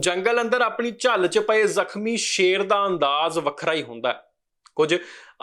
ਜੰਗਲ ਅੰਦਰ ਆਪਣੀ ਝੱਲ 'ਚ ਪਏ ਜ਼ਖਮੀ ਸ਼ੇਰ ਦਾ ਅੰਦਾਜ਼ ਵੱਖਰਾ ਹੀ ਹੁੰਦਾ ਹੈ। ਕੁਝ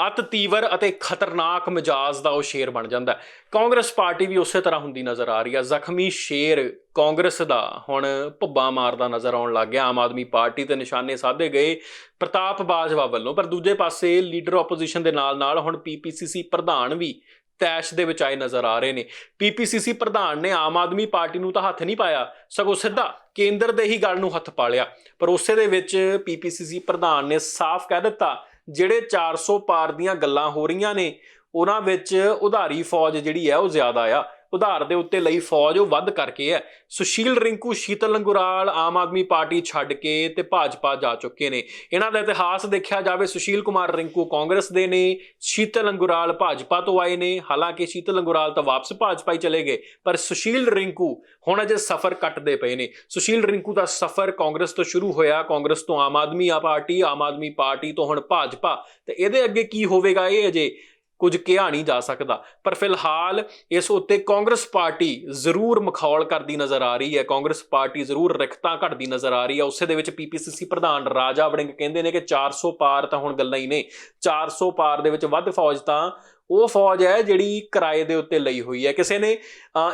ਅਤ ਤੀਵਰ ਅਤੇ ਖਤਰਨਾਕ ਮਿਜਾਜ਼ ਦਾ ਉਹ ਸ਼ੇਰ ਬਣ ਜਾਂਦਾ ਕਾਂਗਰਸ ਪਾਰਟੀ ਵੀ ਉਸੇ ਤਰ੍ਹਾਂ ਹੁੰਦੀ ਨਜ਼ਰ ਆ ਰਹੀ ਹੈ। ਜ਼ਖਮੀ ਸ਼ੇਰ ਕਾਂਗਰਸ ਦਾ ਹੁਣ ਭੁੱਬਾ ਮਾਰਦਾ ਨਜ਼ਰ ਆਉਣ ਲੱਗ ਗਿਆ। ਆਮ ਆਦਮੀ ਪਾਰਟੀ ਤੇ ਨਿਸ਼ਾਨੇ ਸਾਧੇ ਗਏ ਪ੍ਰਤਾਪ ਬਾਜਵਾ ਵੱਲੋਂ। ਪਰ ਦੂਜੇ ਪਾਸੇ ਲੀਡਰ ਆਪੋਜੀਸ਼ਨ ਦੇ ਨਾਲ ਨਾਲ ਹੁਣ ਪੀਪੀਸੀਸੀ ਪ੍ਰਧਾਨ ਵੀ ਤੈਸ਼ ਦੇ ਵਿੱਚ ਆਏ ਨਜ਼ਰ ਆ ਰਹੇ ਨੇ। ਪੀਪੀਸੀਸੀ ਪ੍ਰਧਾਨ ਨੇ ਆਮ ਆਦਮੀ ਪਾਰਟੀ ਨੂੰ ਤਾਂ ਹੱਥ ਨਹੀਂ ਪਾਇਆ, ਸਗੋਂ ਸਿੱਧਾ ਕੇਂਦਰ ਦੇ ਹੀ ਗੱਲ ਨੂੰ ਹੱਥ ਪਾ ਲਿਆ ਪਰ ਉਸੇ ਦੇ ਵਿੱਚ ਪੀਪੀਸੀਸੀ ਪ੍ਰਧਾਨ ਨੇ ਸਾਫ਼ ਕਹਿ ਦਿੱਤਾ, ਜਿਹੜੇ 400 ਪਾਰ ਦੀਆਂ ਗੱਲਾਂ ਹੋ ਰਹੀਆਂ ਨੇ, ਉਹਨਾਂ ਵਿੱਚ ਉਧਾਰੀ ਫੌਜ ਜਿਹੜੀ ਹੈ ਉਹ ਜ਼ਿਆਦਾ ਆ। ਉਧਾਰ ਦੇ ਉੱਤੇ ਲਈ ਫੌਜ ਉਹ ਵੱਧ ਕਰਕੇ ਹੈ। ਸੁਸ਼ੀਲ ਰਿੰਕੂ, ਸ਼ੀਤਲ ਲੰਗੁਰਾਲ ਆਮ ਆਦਮੀ ਪਾਰਟੀ ਛੱਡ ਕੇ ਤੇ ਭਾਜਪਾ ਜਾ ਚੁੱਕੇ ਨੇ। ਇਹਨਾਂ ਦਾ ਇਤਿਹਾਸ ਦੇਖਿਆ ਜਾਵੇ, ਸੁਸ਼ੀਲ ਕੁਮਾਰ ਰਿੰਕੂ ਕਾਂਗਰਸ ਦੇ ਨੇ, ਸ਼ੀਤਲ ਲੰਗੁਰਾਲ ਭਾਜਪਾ ਤੋਂ ਆਏ ਨੇ। ਹਾਲਾਂਕਿ ਸ਼ੀਤਲ ਲੰਗੁਰਾਲ ਤਾਂ ਵਾਪਸ ਭਾਜਪਾ ਹੀ ਚਲੇ ਗਏ, ਪਰ ਸੁਸ਼ੀਲ ਰਿੰਕੂ ਹੁਣ ਅਜੇ ਸਫ਼ਰ ਕੱਟਦੇ ਪਏ ਨੇ। ਸੁਸ਼ੀਲ ਰਿੰਕੂ ਦਾ ਸਫ਼ਰ ਕਾਂਗਰਸ ਤੋਂ ਸ਼ੁਰੂ ਹੋਇਆ। ਕਾਂਗਰਸ ਤੋਂ ਆਮ ਆਦਮੀ ਆ ਪਾਰਟੀ, ਆਮ ਆਦਮੀ ਪਾਰਟੀ ਤੋਂ ਹੁਣ ਭਾਜਪਾ। ਤੇ ਇਹਦੇ ਅੱਗੇ ਕੀ ਹੋਵੇਗਾ ਇਹ ਅਜੇ? ਕੁਝ ਕਿਹਾ ਨਹੀਂ ਜਾ ਸਕਦਾ। ਪਰ ਫਿਲਹਾਲ ਇਸ ਉੱਤੇ ਕਾਂਗਰਸ ਪਾਰਟੀ ਜ਼ਰੂਰ ਮਖੌਲ ਕਰਦੀ ਨਜ਼ਰ ਆ ਰਹੀ ਹੈ। ਕਾਂਗਰਸ ਪਾਰਟੀ ਜ਼ਰੂਰ ਰਿਖਤਾਂ ਘਟਦੀ ਨਜ਼ਰ ਆ ਰਹੀ ਹੈ। ਉਸੇ ਦੇ ਵਿੱਚ ਪੀਪੀਸੀਸੀ ਪ੍ਰਧਾਨ ਰਾਜਾ ਵੜਿੰਗ ਕਹਿੰਦੇ ਨੇ ਕਿ 400 ਪਾਰ ਤਾਂ ਹੁਣ ਗੱਲਾਂ ਹੀ ਨੇ। 400 ਪਾਰ ਦੇ ਵਿੱਚ ਵੱਧ ਫੌਜ ਤਾਂ ਉਹ ਫੌਜ ਹੈ ਜਿਹੜੀ ਕਿਰਾਏ ਦੇ ਉੱਤੇ ਲਈ ਹੋਈ ਹੈ। ਕਿਸੇ ਨੇ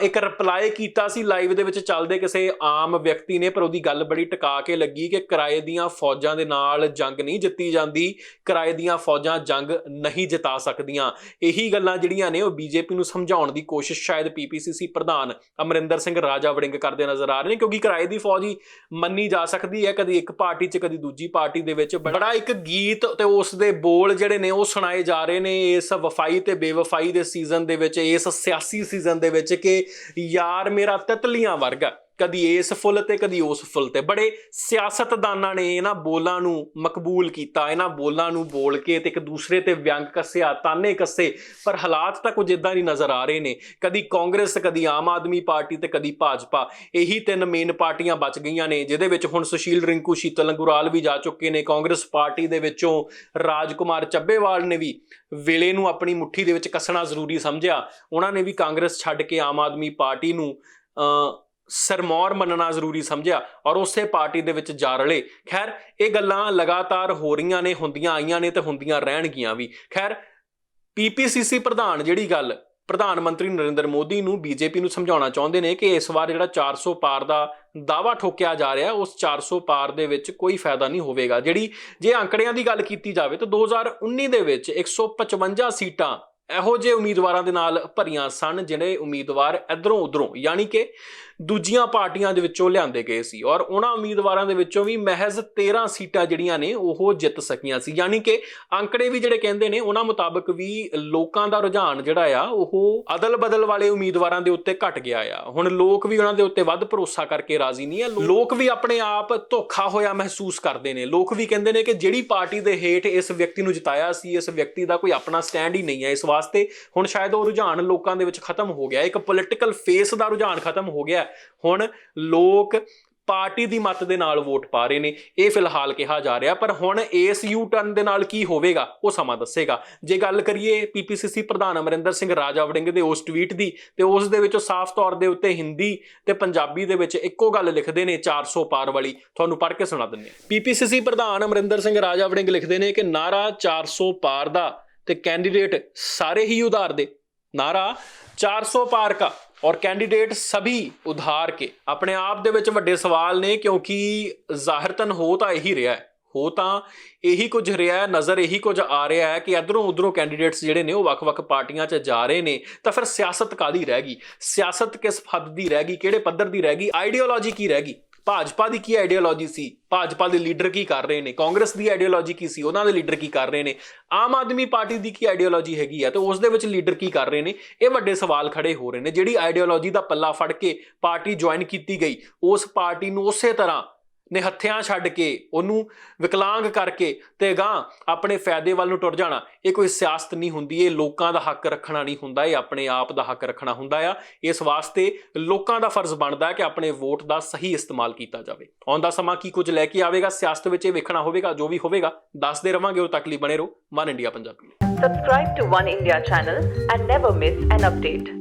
ਇੱਕ ਰਿਪਲਾਈ ਕੀਤਾ ਸੀ ਲਾਈਵ ਦੇ ਵਿੱਚ ਚੱਲਦੇ ਕਿਸੇ ਆਮ ਵਿਅਕਤੀ ਨੇ, ਪਰ ਉਹਦੀ ਗੱਲ ਬੜੀ ਟਿਕਾ ਕੇ ਲੱਗੀ ਕਿ ਕਿਰਾਏ ਦੀਆਂ ਫੌਜਾਂ ਦੇ ਨਾਲ ਜੰਗ ਨਹੀਂ ਜਿੱਤੀ ਜਾਂਦੀ, ਕਿਰਾਏ ਦੀਆਂ ਫੌਜਾਂ ਜੰਗ ਨਹੀਂ ਜਿਤਾ ਸਕਦੀਆਂ। ਇਹੀ ਗੱਲਾਂ ਜਿਹੜੀਆਂ ਨੇ ਉਹ ਬੀਜੇਪੀ ਨੂੰ ਸਮਝਾਉਣ ਦੀ ਕੋਸ਼ਿਸ਼ ਸ਼ਾਇਦ ਪੀਪੀਸੀਸੀ ਪ੍ਰਧਾਨ ਅਮਰਿੰਦਰ ਸਿੰਘ ਰਾਜਾ ਵੜਿੰਗ ਕਰਦੇ ਨਜ਼ਰ ਆ ਰਹੇ ਨੇ, ਕਿਉਂਕਿ ਕਿਰਾਏ ਦੀ ਫੌਜ ਹੀ ਮੰਨੀ ਜਾ ਸਕਦੀ ਹੈ। ਕਦੀ ਇੱਕ ਪਾਰਟੀ 'ਚ, ਕਦੀ ਦੂਜੀ ਪਾਰਟੀ ਦੇ ਵਿੱਚ। ਬੜਾ ਇੱਕ ਗੀਤ ਤੇ ਉਸ ਦੇ ਬੋਲ ਜਿਹੜੇ ਨੇ ਉਹ ਸੁਣਾਏ ਜਾ ਰਹੇ ਨੇ ਇਸ ਵਫਾਈ ਤੇ ਬੇਵਫਾਈ ਦੇ ਸੀਜ਼ਨ ਦੇ ਵਿੱਚ, ਇਸ ਸਿਆਸੀ ਸੀਜ਼ਨ ਦੇ ਵਿੱਚ ਕਿ ਯਾਰ ਮੇਰਾ ਤਤਲੀਆਂ ਵਰਗਾ। ਕਦੀ ਇਸ ਫੁੱਲ ਤੇ, ਕਦੀ ਉਸ ਫੁੱਲ ਤੇ। ਬੜੇ ਸਿਆਸਤਦਾਨਾਂ ਨੇ ਇਹਨਾਂ ਬੋਲਾਂ ਨੂੰ ਮਕਬੂਲ ਕੀਤਾ, ਇਹਨਾਂ ਬੋਲਾਂ ਨੂੰ ਬੋਲ ਕੇ ਤੇ ਇੱਕ ਦੂਸਰੇ ਤੇ ਵਿਅੰਗ ਕੱਸਿਆ ਤਾਨੇ ਕੱਸੇ। ਪਰ ਹਾਲਾਤ ਤਾਂ ਕੁਝ ਇਦਾਂ ਹੀ ਨਜ਼ਰ ਆ ਰਹੇ ਨੇ। ਕਦੀ ਕਾਂਗਰਸ, ਕਦੀ ਆਮ ਆਦਮੀ ਪਾਰਟੀ ਤੇ ਕਦੀ ਭਾਜਪਾ। ਇਹੀ ਤਿੰਨ ਮੇਨ ਪਾਰਟੀਆਂ ਬਚ ਗਈਆਂ ਨੇ, ਜਿਹਦੇ ਵਿੱਚ ਹੁਣ ਸੁਸ਼ੀਲ ਰਿੰਕੂ, ਸ਼ੀਤਲ ਅੰਗੁਰਾਲ ਵੀ ਜਾ ਚੁੱਕੇ ਨੇ। ਕਾਂਗਰਸ ਪਾਰਟੀ ਦੇ ਵਿੱਚੋਂ ਰਾਜਕੁਮਾਰ ਚੱਬੇਵਾਲ ਨੇ ਵੀ ਵੇਲੇ ਨੂੰ ਆਪਣੀ ਮੁੱਠੀ ਦੇ ਵਿੱਚ ਕੱਸਣਾ ਜ਼ਰੂਰੀ ਸਮਝਿਆ। ਉਹਨਾਂ ਨੇ ਵੀ ਕਾਂਗਰਸ ਛੱਡ ਕੇ ਆਮ ਆਦਮੀ ਪਾਰਟੀ ਨੂੰ ਸਰਮੌਰ ਮੰਨਣਾ ਜ਼ਰੂਰੀ ਸਮਝਿਆ ਔਰ ਉਸੇ ਪਾਰਟੀ ਦੇ ਵਿੱਚ ਜਾ ਰਲੇ। ਖੈਰ, ਇਹ ਗੱਲਾਂ ਲਗਾਤਾਰ ਹੋ ਰਹੀਆਂ ਨੇ, ਹੁੰਦੀਆਂ ਆਈਆਂ ਨੇ ਤੇ ਹੁੰਦੀਆਂ ਰਹਿਣਗੀਆਂ ਵੀ। ਖੈਰ ਪੀਪੀਸੀਸੀ ਪ੍ਰਧਾਨ ਜਿਹੜੀ ਗੱਲ ਪ੍ਰਧਾਨ ਮੰਤਰੀ ਨਰਿੰਦਰ ਮੋਦੀ ਨੂੰ ਬੀਜੇਪੀ ਨੂੰ ਸਮਝਾਉਣਾ ਚਾਹੁੰਦੇ ਨੇ ਕਿ ਇਸ ਵਾਰ ਜਿਹੜਾ 400 ਪਾਰ ਦਾ ਦਾਵਾ ਠੋਕਿਆ ਜਾ ਰਿਹਾ, ਉਸ 400 ਪਾਰ ਦੇ ਵਿੱਚ ਕੋਈ ਫਾਇਦਾ ਨਹੀਂ ਹੋਵੇਗਾ। ਜਿਹੜੀ ਜੇ ਅੰਕੜਿਆਂ ਦੀ ਗੱਲ ਕੀਤੀ ਜਾਵੇ ਤਾਂ 2019 ਦੇ ਵਿੱਚ 155 ਸੀਟਾਂ ਇਹੋ ਜਿਹੇ ਉਮੀਦਵਾਰਾਂ ਦੇ ਨਾਲ ਭਰੀਆਂ ਸਨ, ਜਿਹੜੇ ਉਮੀਦਵਾਰ ਇਧਰੋਂ ਉਧਰੋਂ, ਯਾਨੀ ਕਿ ਦੂਜੀਆਂ ਪਾਰਟੀਆਂ ਦੇ ਵਿੱਚੋਂ ਲਿਆਂਦੇ ਗਏ ਸੀ ਔਰ ਉਹਨਾਂ ਉਮੀਦਵਾਰਾਂ ਦੇ ਵਿੱਚੋਂ ਵੀ ਮਹਿਜ਼ 13 ਸੀਟਾਂ ਜਿਹੜੀਆਂ ਨੇ, ਉਹ ਜਿੱਤ ਸਕੀਆਂ ਸੀ। ਯਾਨੀ ਕਿ ਅੰਕੜੇ ਵੀ ਜਿਹੜੇ ਕਹਿੰਦੇ ਨੇ, ਉਹਨਾਂ ਮੁਤਾਬਕ ਵੀ ਲੋਕਾਂ ਦਾ ਰੁਝਾਨ ਜਿਹੜਾ ਆ, ਉਹ ਅਦਲ-ਬਦਲ ਵਾਲੇ ਉਮੀਦਵਾਰਾਂ ਦੇ ਉੱਤੇ ਘਟ ਗਿਆ ਆ। ਹੁਣ ਲੋਕ ਵੀ ਉਹਨਾਂ ਦੇ ਉੱਤੇ ਵੱਧ ਭਰੋਸਾ ਕਰਕੇ ਰਾਜ਼ੀ ਨਹੀਂ ਆ। ਲੋਕ ਵੀ ਆਪਣੇ ਆਪ ਧੋਖਾ ਹੋਇਆ ਮਹਿਸੂਸ ਕਰਦੇ ਨੇ। ਲੋਕ ਵੀ ਕਹਿੰਦੇ ਨੇ ਕਿ ਜਿਹੜੀ ਪਾਰਟੀ ਦੇ ਹੇਠ ਇਸ ਵਿਅਕਤੀ ਨੂੰ ਜਿਤਾਇਆ ਸੀ, ਇਸ ਵਿਅਕਤੀ ਦਾ ਕੋਈ ਆਪਣਾ ਸਟੈਂਡ ਹੀ ਨਹੀਂ ਹੈ ਇਸ ਵਾਰ ਵਾਸਤੇ ਹੁਣ ਸ਼ਾਇਦ ਉਹ ਰੁਝਾਨ ਲੋਕਾਂ ਦੇ ਵਿੱਚ ਖਤਮ ਹੋ ਗਿਆ ਇੱਕ ਪੋਲਿਟੀਕਲ ਫੇਸ ਦਾ ਰੁਝਾਨ ਖਤਮ ਹੋ ਗਿਆ ਹੁਣ ਲੋਕ ਪਾਰਟੀ ਦੀ ਮਤ ਦੇ ਨਾਲ ਵੋਟ ਪਾ ਰਹੇ ਨੇ। ਇਹ ਫਿਲਹਾਲ ਕਿਹਾ ਜਾ ਰਿਹਾ, ਪਰ ਹੁਣ ਇਸ ਯੂ ਟਰਨ ਦੇ ਨਾਲ ਕੀ ਹੋਵੇਗਾ, ਉਹ ਸਮਾਂ ਦੱਸੇਗਾ। ਜੇ ਗੱਲ ਕਰੀਏ ਪੀਪੀਸੀਸੀ ਪ੍ਰਧਾਨ ਅਮਰਿੰਦਰ ਸਿੰਘ ਰਾਜਾ ਵੜਿੰਗ ਦੇ ਉਸ ਟਵੀਟ ਦੀ, ਤੇ ਉਸ ਦੇ ਵਿੱਚੋਂ ਸਾਫ਼ ਤੌਰ ਦੇ ਉੱਤੇ ਹਿੰਦੀ ਤੇ ਪੰਜਾਬੀ ਦੇ ਵਿੱਚ ਇੱਕੋ ਗੱਲ ਲਿਖਦੇ ਨੇ 400 ਪਾਰ ਵਾਲੀ। ਤੁਹਾਨੂੰ ਪੜ੍ਹ ਕੇ ਸੁਣਾ ਦਿੰਦੇ ਹਾਂ। ਪੀਪੀਸੀਸੀ ਪ੍ਰਧਾਨ ਅਮਰਿੰਦਰ ਸਿੰਘ ਰਾਜਾ ਵੜਿੰਗ ਲਿਖਦੇ ਨੇ ਕਿ ਨਾਰਾ 400 ਪਾਰ ਦਾ ਤੇ ਕੈਂਡੀਡੇਟ ਸਾਰੇ ਹੀ ਉਧਾਰ ਦੇ ਨਾਰਾ 400 ਪਾਰ का और कैंडिडेट सभी उधार के ਆਪਣੇ ਆਪ ਦੇ ਵਿੱਚ ਵੱਡੇ ਸਵਾਲ ਨੇ ਕਿਉਂਕਿ ਜ਼ਾਹਿਰਤਨ ਹੋ ਤਾਂ ਇਹੀ ਰਿਹਾ ਹੈ ਹੋ ਤਾਂ ਇਹੀ ਕੁਝ ਰਿਹਾ ਹੈ ਨਜ਼ਰ ਇਹੀ ਕੁਝ ਆ ਰਿਹਾ ਹੈ ਕਿ ਇਧਰੋਂ ਉਧਰੋਂ ਕੈਂਡੀਡੇਟਸ ਜਿਹੜੇ ਨੇ ਉਹ ਵੱਖ-ਵੱਖ ਪਾਰਟੀਆਂ 'ਚ ਜਾ ਰਹੇ ਨੇ ਤਾਂ ਫਿਰ ਸਿਆਸਤ ਕਾਦੀ ਰਹਿ ਗਈ ਸਿਆਸਤ ਕਿਸ ਹੱਦ ਦੀ ਰਹਿ ਗਈ ਕਿਹੜੇ ਪੱਧਰ ਦੀ ਰਹਿ ਗਈ ਆਈਡੀਓਲੋਜੀ ਕੀ ਰਹਿ ਗਈ ਭਾਜਪਾ ਦੀ ਕੀ ਆਈਡੀਓਲੋਜੀ ਸੀ? ਭਾਜਪਾ ਦੇ ਲੀਡਰ ਕੀ ਕਰ ਰਹੇ ਨੇ? ਕਾਂਗਰਸ ਦੀ ਆਈਡੀਓਲੋਜੀ ਕੀ ਸੀ? ਉਹਨਾਂ ਦੇ ਲੀਡਰ ਕੀ ਕਰ ਰਹੇ ਨੇ? ਆਮ ਆਦਮੀ ਪਾਰਟੀ ਦੀ ਕੀ ਆਈਡੀਓਲੋਜੀ ਹੈਗੀ ਆ? ਤੇ ਉਸ ਦੇ ਵਿੱਚ ਲੀਡਰ ਕੀ ਕਰ ਰਹੇ ਨੇ? ਇਹ ਵੱਡੇ ਸਵਾਲ ਖੜੇ ਹੋ ਰਹੇ ਨੇ। ਜਿਹੜੀ ਆਈਡੀਓਲੋਜੀ ਦਾ ਪੱਲਾ ਫੜ ਕੇ ਪਾਰਟੀ ਜੁਆਇਨ ਕੀਤੀ ਗਈ, ਉਸ ਪਾਰਟੀ ਨੂੰ ਉਸੇ ਤਰ੍ਹਾਂ ਨਿਹੱਥਿਆਂ ਛੱਡ ਕੇ ਉਹਨੂੰ ਵਿਕਲਾਂਗ ਕਰਕੇ ਤੇ ਗਾਂ ਆਪਣੇ ਫਾਇਦੇ ਵੱਲ ਨੂੰ ਟੁਰ ਜਾਣਾ। ਇਹ ਕੋਈ ਸਿਆਸਤ ਨਹੀਂ ਹੁੰਦੀ, ਇਹ ਲੋਕਾਂ ਦਾ ਹੱਕ ਰੱਖਣਾ ਨਹੀਂ ਹੁੰਦਾ, ਇਹ ਆਪਣੇ ਆਪ ਦਾ ਹੱਕ ਰੱਖਣਾ ਹੁੰਦਾ ਆ। ਇਸ ਵਾਸਤੇ ਲੋਕਾਂ ਦਾ ਫਰਜ਼ ਬਣਦਾ ਹੈ ਕਿ ਆਪਣੇ ਵੋਟ ਦਾ ਸਹੀ ਇਸਤੇਮਾਲ ਕੀਤਾ ਜਾਵੇ। ਆਉਂਦਾ ਸਮਾਂ ਕੀ ਕੁਝ ਲੈ ਕੇ ਆਵੇਗਾ, ਸਿਆਸਤ ਵਿੱਚ ਇਹ ਵੇਖਣਾ ਹੋਵੇਗਾ, ਜੋ ਵੀ ਹੋਵੇਗਾ, ਦੱਸਦੇ ਰਵਾਂਗੇ ਉਹ ਤੱਕ ਲਈ ਬਣੇ ਰਹੋ। ਮਨ India Punjabi. Subscribe to One India channel and never miss an update.